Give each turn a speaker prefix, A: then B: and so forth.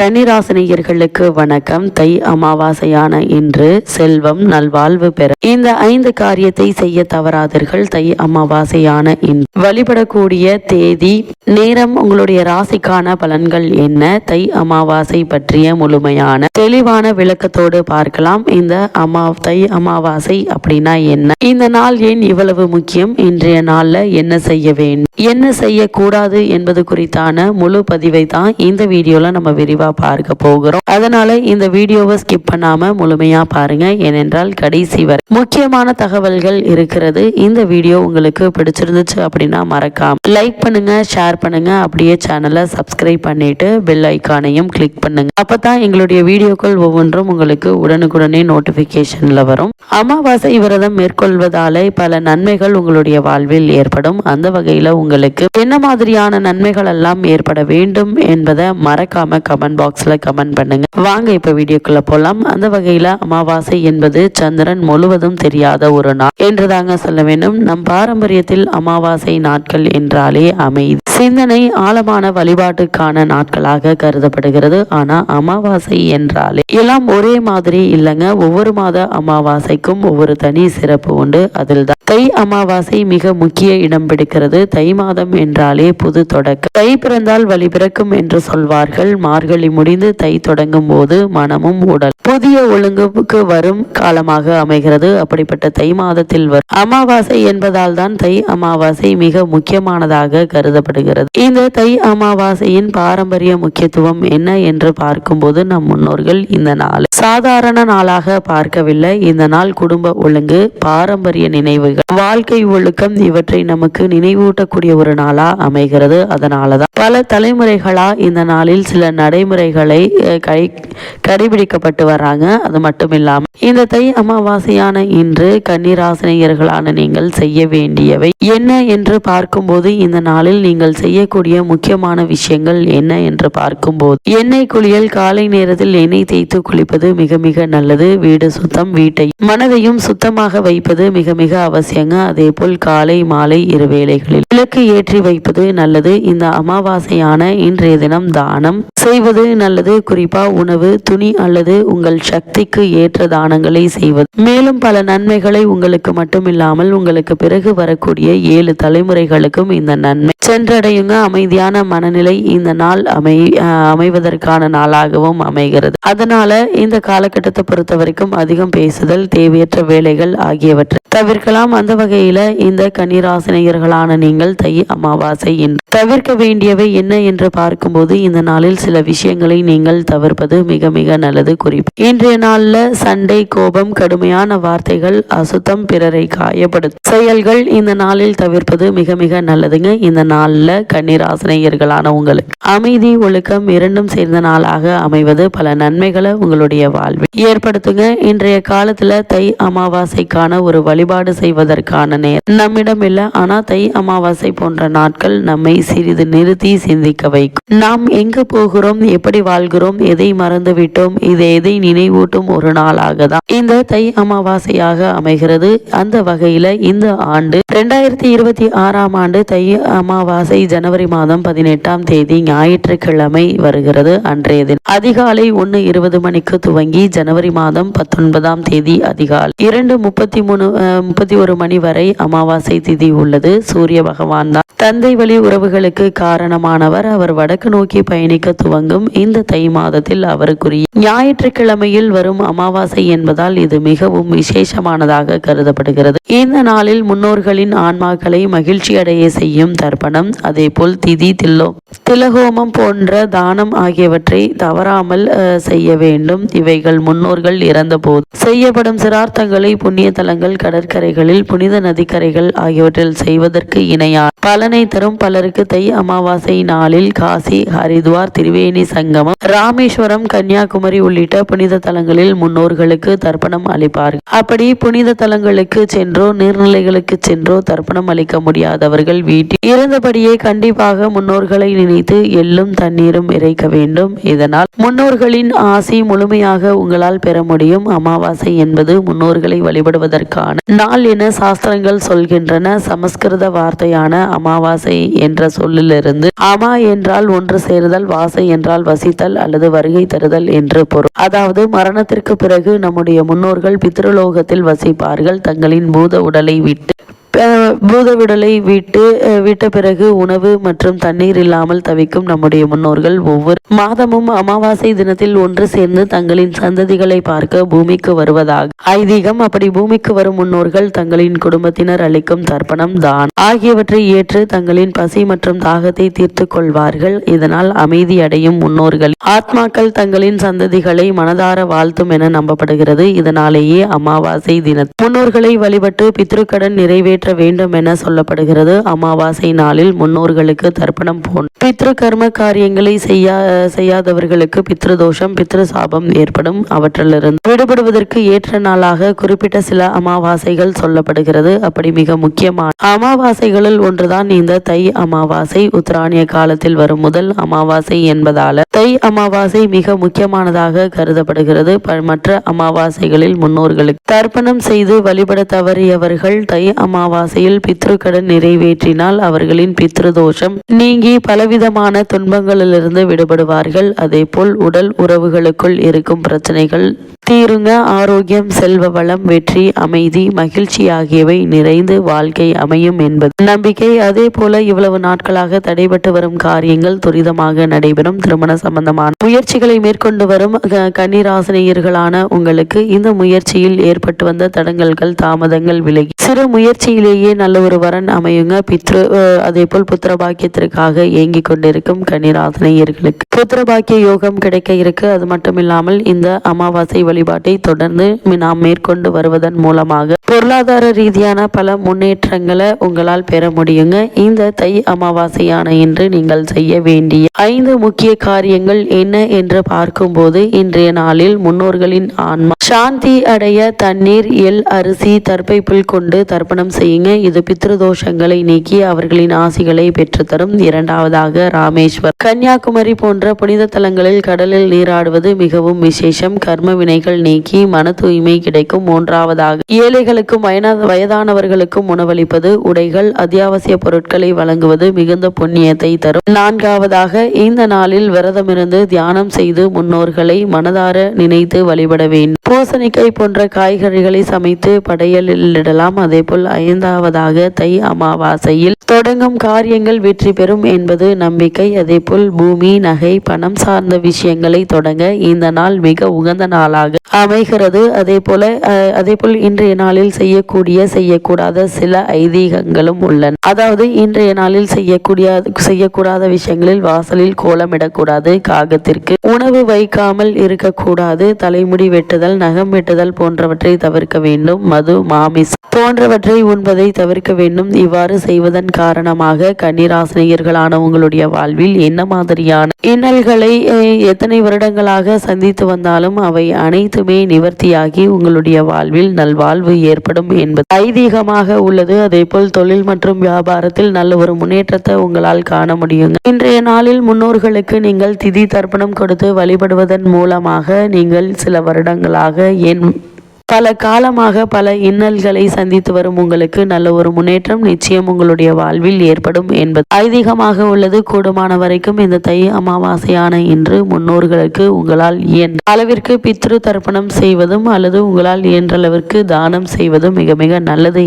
A: கன்னிராசினியர்களுக்கு வணக்கம். தை அமாவாசையான இன்று செல்வம் நல்வாழ்வு பெற. இந்த ஐந்து காரியத்தை செய்ய தவறாதீர்கள். தை அமாவாசையான இன்று வழிபடக்கூடிய தேதி நேரம் உங்களுடைய ராசிக்கான பலன்கள் என்ன? தை அமாவாசை பற்றிய முழுமையான தெளிவான விளக்கத்தோடு பார்க்கலாம். இந்த அமா தை அமாவாசை அப்படின்னா என்ன? இந்த நாள் ஏன் இவ்வளவு முக்கியம்? இன்றைய நாள்ல என்ன செய்ய வேண்டும்? என்ன செய்யக்கூடாது என்பது குறித்தான முழு பதிவை தான் இந்த வீடியோல நம்ம கண்டிப்பாக பார்க்க போகிறோம். அதனால இந்த வீடியோவை ஸ்கிப் பண்ணாம முழுமையா பாருங்க. ஏனென்றால் கடைசி வரை முக்கியமான தகவல்கள் இருக்கிறது. இந்த வீடியோ உங்களுக்கு பிடிச்சிருந்துச்சு அப்படின்னா மறக்காம லைக் பண்ணுங்க ஷேர் பண்ணுங்க. அப்படியே சேனலை சப்ஸ்கிரைப் பண்ணிட்டு பெல் ஐக்கானையும் கிளிக் பண்ணுங்க. அப்பதான் எங்களுடைய வீடியோக்கள் ஒவ்வொன்றும் உங்களுக்கு உடனுக்குடனே நோட்டிபிகேஷன்ல வரும். அமாவாசை விரதம் மேற்கொள்வதாலே பல நன்மைகள் உங்களுடைய வாழ்வில் ஏற்படும். அந்த வகையில உங்களுக்கு என்ன மாதிரியான நன்மைகள் எல்லாம் ஏற்பட வேண்டும் என்பதை மறக்காம கமெண்ட் கமெண்ட் பாக்ஸில் கமெண்ட் பண்ணுங்கள் வாங்க இப்போ வீடியோக்குள்ளே போகலாம் அந்த வகையில் அமாவாசை என்பது சந்திரன் முழுவதும் தெரியாத ஒரு நாள். என்று தாங்க சொல்ல வேண்டும். நம் பாரம்பரியத்தில் அமாவாசை நாட்கள் என்றாலே அமைதி. சிந்தனை ஆழமான வழிபாட்டுக்கான நாட்களாக கருதப்படுகிறது. ஆனா அமாவாசை என்றாலே எல்லாம் ஒரே மாதிரி இல்லைங்க. ஒவ்வொரு மாத அமாவாசைக்கும் ஒவ்வொரு தனி சிறப்பு உண்டு. அதில் தான் தை அமாவாசை மிக முக்கிய இடம் பிடிக்கிறது. தை மாதம் என்றாலே புது தொடக்கம். தை பிறந்தால் வழி பிறக்கும் என்று சொல்வார்கள். மார்கழி வேலை முடிந்து தை தொடங்கும் போது மனமும் உடல் புதிய ஒழுங்குக்கு வரும் காலமாக அமைகிறது. அப்படிப்பட்ட தை மாதத்தில் வரும் அமாவாசை என்பதால் தான் தை அமாவாசை மிக முக்கியமானதாக கருதப்படுகிறது. இந்த தை அமாவாசையின் பாரம்பரிய முக்கியத்துவம் என்ன என்று பார்க்கும்போது நம் முன்னோர்கள் இந்த நாள் சாதாரண நாளாக பார்க்கவில்லை. இந்த நாள் குடும்ப ஒழுங்கு பாரம்பரிய நினைவுகள் வாழ்க்கை ஒழுக்கம் இவற்றை நமக்கு நினைவூட்டக்கூடிய ஒரு நாளா அமைகிறது. அதனாலதான் பல தலைமுறைகளா இந்த நாளில் சில நடைமுறை விதிமுறைகளை கை கடைபிடிக்கப்பட்டு வர்றாங்க. அது மட்டும் இல்லாமல் இந்த தை அமாவாசையான இன்று கன்னிராசினியர்களான நீங்கள் செய்ய வேண்டியவை என்ன என்று பார்க்கும்போது இந்த நாளில் நீங்கள் செய்யக்கூடிய முக்கியமான விஷயங்கள் என்ன என்று பார்க்கும்போது எண்ணெய் குளியல் காலை நேரத்தில் எண்ணெய் தேய்த்து குளிப்பது மிக மிக நல்லது. வீடு சுத்தம் வீட்டை மனதையும் சுத்தமாக வைப்பது மிக மிக அவசியங்க. அதே போல் காலை மாலை இரு வேளைகளில் விளக்கு ஏற்றி வைப்பது நல்லது. இந்த அமாவாசையான இன்றைய தினம் தானம் செய்வது நல்லது குறிப்பா உணவு துணி அல்லது உங்கள் சக்திக்கு ஏற்ற தானங்களை செய்வது. மேலும் பல நன்மைகளை உங்களுக்கு மட்டுமில்லாமல் உங்களுக்கு பிறகு வரக்கூடிய ஏழு தலைமுறைகளுக்கும் இந்த நன்மை. சென்றடையுங்க அமைதியான மனநிலை இந்த நாள் அமை அமைவதற்கான நாளாகவும் அமைகிறது. அதனால இந்த காலகட்டத்தை பொறுத்த வரைக்கும் அதிகம் பேசுதல் தேவையற்ற வேலைகள் ஆகியவற்றை தவிர்க்கலாம். அந்த வகையில இந்த கன்னிராசினியர்களான நீங்கள் தை அமாவாசை என்று தவிர்க்க வேண்டியவை என்ன என்று பார்க்கும்போது இந்த நாளில் சில விஷயங்கள் நீங்கள் தவிர்ப்பது மிக மிக நல்லது. குறிப்பு இன்றைய நாளில் சண்டை கோபம் கடுமையான வார்த்தைகள் அசுத்தம் பிறரை காயப்படுத்தும் செயல்கள் இந்த நாளில் தவிர்ப்பது மிக மிக நல்லதுங்க. இந்த நாளில் கன்னிராசினியர்களான உங்களுக்கு அமைதி ஒழுக்கம் இரண்டும் சேர்ந்த நாளாக அமைவது பல நன்மைகளை உங்களுடைய வாழ்வில் ஏற்படுத்துங்க. இன்றைய காலத்துல தை அமாவாசைக்கான ஒரு வழிபாடு செய்வதற்கான நேரம் நம்மிடம் இல்லை. ஆனா தை அமாவாசை போன்ற நாட்கள் நம்மை சிறிது நிறுத்தி சிந்திக்க வைக்கும். நாம் எங்கு போகிறோம் எப்படி வாழ்கிறோம் எதை மறந்து விட்டோம் இதை எதை நினைவூட்டும் ஒரு நாளாக தான் இந்த தை அமாவாசையாக அமைகிறது. அந்த வகையில இந்த ஆண்டு ரெண்டாயிரத்தி இருபத்தி ஆறாம் ஆண்டு தை அமாவாசை ஜனவரி மாதம் பதினெட்டாம் தேதி ஞாயிற்றுக்கிழமை வருகிறது. அன்றைய தினம் அதிகாலை ஒன்று இருபது மணிக்கு துவங்கி ஜனவரி மாதம் பத்தொன்பதாம் தேதி அதிகாலை இரண்டு முப்பத்தி மூணு முப்பத்தி ஒரு மணி வரை அமாவாசை திதி உள்ளது. சூரிய பகவான் தான் தந்தை வழி உறவுகளுக்கு காரணமானவர். அவர் வடக்கு நோக்கி பயணிக்க துவங்கும் இந்த தை மாதத்தில் அவருக்குரிய ஞாயிற்றுக்கிழமையில் வரும் அமாவாசை என்பதால் இது மிகவும் விசேஷமானதாக கருதப்படுகிறது. இந்த நாளில் முன்னோர்களின் ஆன்மாக்களை மகிழ்ச்சி அடைய செய்யும் தர்ப்பணம் அதேபோல் திதி தில்லோ. திலகோமம் போன்ற தானம் ஆகியவற்றை தவறாமல் செய்ய வேண்டும். இவைகள் முன்னோர்கள் இறந்தபோது செய்யப்படும் சிரார்த்தங்களை புண்ணிய தலங்கள் கடற்கரைகளில் புனித நதிக்கரைகள் ஆகியவற்றில் செய்வதற்கு இணையான பலனை தரும் பலருக்கு தை அமாவாசை நாளில் காசி ஹரித்வார் திரிவேணி சங்கமம் ராமேஸ்வரம் கன்னியாகுமரி உள்ளிட்ட புனித தலங்களில் முன்னோர்களுக்கு தர்ப்பணம் அளிப்பார்கள். அப்படி புனித தலங்களுக்கு சென்றோ நீர்நிலைகளுக்கு சென்றோ தர்ப்பணம் அளிக்க முடியாதவர்கள் வீட்டில் இருந்தபடியே கண்டிப்பாக முன்னோர்களை நினைத்து எள்ளும் தண்ணீரும் இறைக்க வேண்டும். இதனால் முன்னோர்களின் ஆசி முழுமையாக உங்களால் பெற முடியும். அமாவாசை என்பது முன்னோர்களை வழிபடுவதற்கான நாள் என சாஸ்திரங்கள் சொல்கின்றன. சமஸ்கிருத வார்த்தையான அமாவாசை என்ற சொல்லிலிருந்து அமா என்றால் ஒன்று சேருதல் வாசை என்றால் வசித்தல் அல்லது வருகை தருதல் என்று பொருள். அதாவது மரணத்திற்கு பிறகு நம்முடைய முன்னோர்கள் பித்ருலோகத்தில் வசிப்பார்கள். தங்களின் பூத உடலை விட்டு பூதவிடலை விட்டு விட்ட பிறகு உணவு மற்றும் தண்ணீர் இல்லாமல் தவிக்கும் நம்முடைய முன்னோர்கள் ஒவ்வொரு மாதமும் அமாவாசை தினத்தில் ஒன்று சேர்ந்து தங்களின் சந்ததிகளை பார்க்க பூமிக்கு வருவதாக. ஐதீகம் அப்படி பூமிக்கு வரும் முன்னோர்கள் தங்களின் குடும்பத்தினர் அளிக்கும் தர்ப்பணம் தான். ஆகியவற்றை ஏற்று தங்களின் பசி மற்றும் தாகத்தை தீர்த்து கொள்வார்கள். இதனால் அமைதி அடையும் முன்னோர்கள். ஆத்மாக்கள் தங்களின் சந்ததிகளை மனதார வாழ்த்தும் என நம்பப்படுகிறது. இதனாலேயே அமாவாசை தின முன்னோர்களை வழிபட்டு பித்ருக்கடன் நிறைவேற்ற வேண்டும் என சொல்லப்படுகிறது. அமாவாசை நாளில் முன்னோர்களுக்கு தர்ப்பணம் போன் பித்ரு கர்ம காரியங்களை செய்யா செய்யாதவர்களுக்கு பித்ரு தோஷம் பித்ரு சாபம் ஏற்படும் அவற்றிலிருந்து விடுபடுவதற்கு ஏற்ற நாளாக குறிப்பிட்ட சில அமாவாசைகள் சொல்லப்படுகிறது. அப்படி மிக முக்கியமான அமாவாசைகளில் ஒன்றுதான் இந்த தை அமாவாசை. உத்தராணிய காலத்தில் வரும் முதல் அமாவாசை என்பதால தை அமாவாசை மிக முக்கியமானதாக கருதப்படுகிறது. மற்ற அமாவாசைகளில் முன்னோர்களுக்கு தர்ப்பணம் செய்து வழிபட தவறியவர்கள் தை அமாவாசை அமாவாசையில் பித்ருக்கடன் நிறைவேற்றினால் அவர்களின் பித்ரு தோஷம் நீங்கி பலவிதமான துன்பங்களிலிருந்து விடுபடுவார்கள். அதேபோல் உடல் உறவுகளுக்குள் இருக்கும் பிரச்சனைகள் தீருங்க ஆரோக்கியம் செல்வ வளம் வெற்றி அமைதி மகிழ்ச்சி ஆகியவை நிறைந்து வாழ்க்கை அமையும் என்பது. நம்பிக்கை அதே போல இவ்வளவு நாட்களாக தடைபட்டு வரும் காரியங்கள் துரிதமாக நடைபெறும். திருமண சம்பந்தமான முயற்சிகளை மேற்கொண்டு வரும் க- கன்னிராசினியர்களான உங்களுக்கு இந்த முயற்சியில் ஏற்பட்டு வந்த தடங்கல்கள் தாமதங்கள் விலகி. சிறு முயற்சி முயற்சியிலேயே நல்ல ஒரு வரன் அமையுங்க. பித்ரு அதே போல் புத்திர பாக்கியத்திற்காக ஏங்கிக் கொண்டிருக்கும் கன்னிராசினியர்களுக்கு புத்திர பாக்கிய யோகம் கிடைக்க இருக்கு. அது மட்டும் இல்லாமல் இந்த அமாவாசை வழிபாட்டை தொடர்ந்து நாம் மேற்கொண்டு வருவதன் மூலமாக பொருளாதார ரீதியான பல முன்னேற்றங்களை உங்களால் பெற முடியுங்க. இந்த தை அமாவாசையான இன்று நீங்கள் செய்ய வேண்டிய ஐந்து முக்கிய காரியங்கள் என்ன என்று பார்க்கும்போது இன்றைய நாளில் முன்னோர்களின் ஆன்மா சாந்தி அடைய தண்ணீர் எல் அரிசி தர்ப்பை புல் கொண்டு தர்ப்பணம் செய்யுங்க. இது பித்ருதோஷங்களை நீக்கி அவர்களின் ஆசிகளை பெற்றுத்தரும். இரண்டாவதாக ராமேஸ்வர். கன்னியாகுமரி போன்ற புனித தலங்களில் கடலில் நீராடுவது மிகவும் விசேஷம். கர்ம வினைகள் நீக்கி மன தூய்மை கிடைக்கும். மூன்றாவதாக ஏழைகளுக்கும் வயதானவர்களுக்கும் உணவளிப்பது. உடைகள் அத்தியாவசிய பொருட்களை வழங்குவது மிகுந்த புண்ணியத்தை தரும். நான்காவதாக இந்த நாளில் விரதமிருந்து தியானம் செய்து முன்னோர்களை மனதார நினைத்து வழிபட வேண்டும். பூசணிக்காய் போன்ற காய்கறிகளை சமைத்து படையலிடலாம். அதேபோல் ஐந்தாவதாக தை அமாவாசையில் தொடங்கும் காரியங்கள் வெற்றி பெறும் என்பது நம்பிக்கை. அதேபோல் பூமி நகை பணம் சார்ந்த விஷயங்களை தொடங்க இந்த நாள் மிக உகந்த நாளாக அமைகிறது. அதே போல அதே போல் இன்றைய நாளில் செய்யக்கூடிய செய்யக்கூடாத சில ஐதீகங்களும் உள்ளன. அதாவது இன்றைய நாளில் செய்யக்கூடிய செய்யக்கூடாத விஷயங்களில் வாசலில் கோலமிடக்கூடாது காகத்திற்கு உணவு வைக்காமல் இருக்கக்கூடாது தலைமுடி வெட்டுதல் நகம் வெட்டுதல் போன்றவற்றை தவிர்க்க வேண்டும். மது மாமிசம் போன்றவற்றை உண்பதை தவிர்க்க வேண்டும். இவ்வாறு செய்வதன் காரணமாக கன்னிராசினியர்களான உங்களுடைய வாழ்வில் என்ன மாதிரியான இன்னல்களை எத்தனை வருடங்களாக சந்தித்து வந்தாலும் அவை அனைத்துமே நிவர்த்தியாகி உங்களுடைய வாழ்வில் நல்வாழ்வு ஏற்படும் என்பது ஐதீகமாக உள்ளது. அதேபோல் தொழில் மற்றும் வியாபாரத்தில் நல்ல ஒரு முன்னேற்றத்தை உங்களால் காண முடியும் இன்றைய நாளில் முன்னோர்களுக்கு நீங்கள் திதி தர்ப்பணம் கொடுத்து வழிபடுவதன் மூலமாக நீங்கள் சில வருடங்களாக என் பல காலமாக பல இன்னல்களை சந்தித்து வரும் உங்களுக்கு நல்ல ஒரு முன்னேற்றம் நிச்சயம் உங்களுடைய வாழ்வில் ஏற்படும் என்பது ஐதீகமாக உள்ளது. கூடுமான வரைக்கும் இந்த தை அமாவாசையான இன்று முன்னோர்களுக்கு உங்களால் இயன்ற அளவிற்கு பித்ரு தர்ப்பணம் செய்வதும் அல்லது உங்களால் இயன்ற அளவிற்கு தானம் செய்வதும் மிக மிக நல்லது.